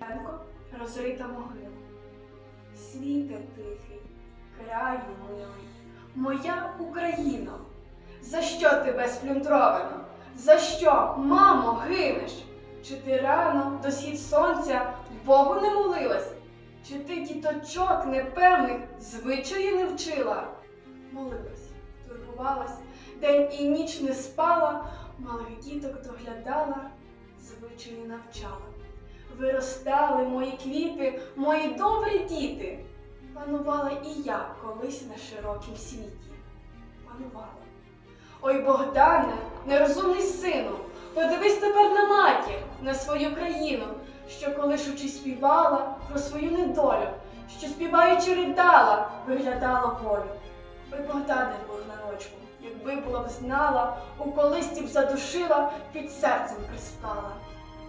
Шевченко розрита могила. Світе тихий, краю милий, моя Україно, за що тебе сплюндровано? За що, мамо, гинеш? Чи ти рано до схід сонця Богу не молилась? Чи ти діточок непевних звичаї не вчила? Молилась, турбувалась, день і ніч не спала, малих діток доглядала, звичаї навчала. Виростали мої квіти, мої добрі діти. Панувала і я колись на широкім світі. Панувала. Ой, Богдане, нерозумний сину, подивись тепер на матір, на свою країну, що колишучи співала про свою недолю, що співаючи ридала, виглядала волю. Ой, Богдане, Богданочку, якби була б знала, у колисті б задушила, під серцем приспала.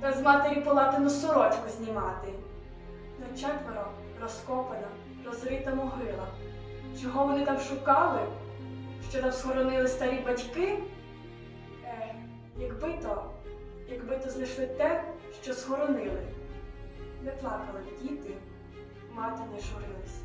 та з матері полатину сорочку знімати. На четверо розкопана, розрита могила. Чого вони там шукали? Що там схоронили старі батьки? Е, якби то, якби то знайшли те, що схоронили. Не плакали діти, мати не журились.